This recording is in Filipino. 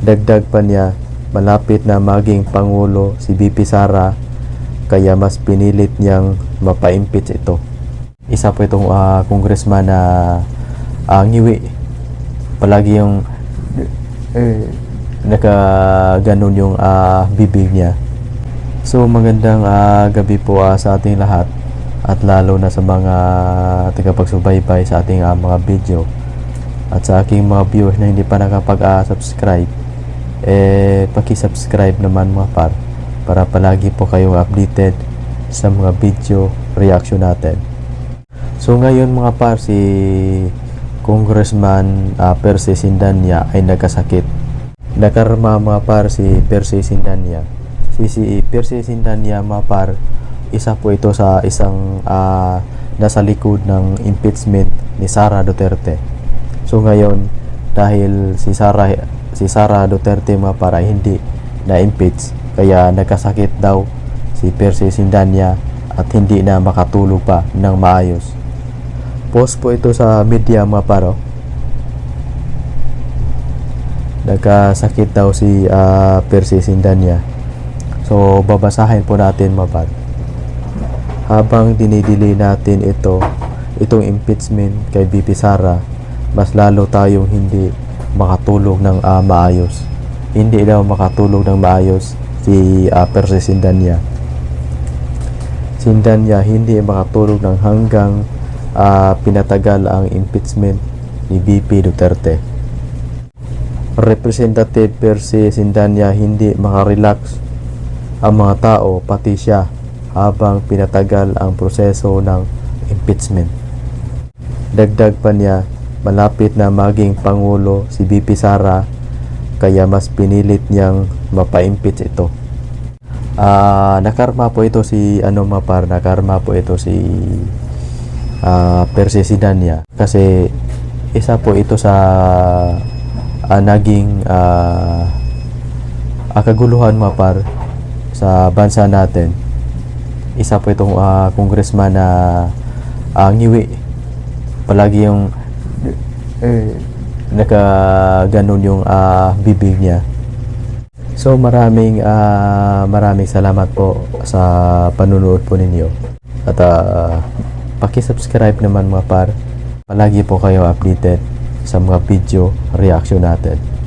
Dagdag pa niya, malapit na maging Pangulo si BP Sara kaya mas pinilit niyang mapa-impeach ito. Isa po itong ah, congressman na ah, ngiwi. Palagi yung eh, naka ganun yung ah, bibig niya. So magandang ah, gabi po ah, sa ating lahat at lalo na sa mga tagapagsubaybay sa ating ah, mga video at sa aking mga viewers na hindi pa nakapag-subscribe eh paki-subscribe naman mga par para palagi po kayong updated sa mga video reaction natin. So ngayon mga par si Congressman ah, Percy Sindanya ay nagkasakit. Nakarma mga par si Percy Sindanya. Si si Percy Sindanya mga par isa po ito sa isang ah, nasa likod ng impeachment ni Sara Duterte. So ngayon dahil si Sara si Sara Duterte mga para hindi na-impeach kaya nagkasakit daw si Percy Sindanya at hindi na makatulog pa ng maayos. Post po ito sa media mga paro. Nagkasakit daw si ah, Percy Sindanya. So babasahin po natin paro. Habang dinidili natin ito, itong impeachment kay BP Sara, mas lalo tayong hindi makatulog ng ah, maayos. Hindi daw makatulog ng maayos si uh, Percy Sindanya. Sindanya hindi makatulog ng hanggang ah, pinatagal ang impeachment ni BP Duterte. Representative Percy Sindanya hindi makarelax ang mga tao pati siya habang pinatagal ang proseso ng impeachment. Dagdag pa niya, malapit na maging Pangulo si BP Sara kaya mas pinilit niyang mapa-impeach ito. Ah, nakarma po ito si ano mapar, nakarma po ito si ah, Percy Sidania kasi isa po ito sa ah, naging ah, ah, kaguluhan mapar sa bansa natin. Isa po itong ah, congressman na ah, ngiwi. Palagi yung eh, naka ganun yung ah, bibig niya. So maraming ah, maraming salamat po sa panunood po ninyo. At ah, paki-subscribe naman mga par. Palagi po kayo updated sa mga video reaction natin.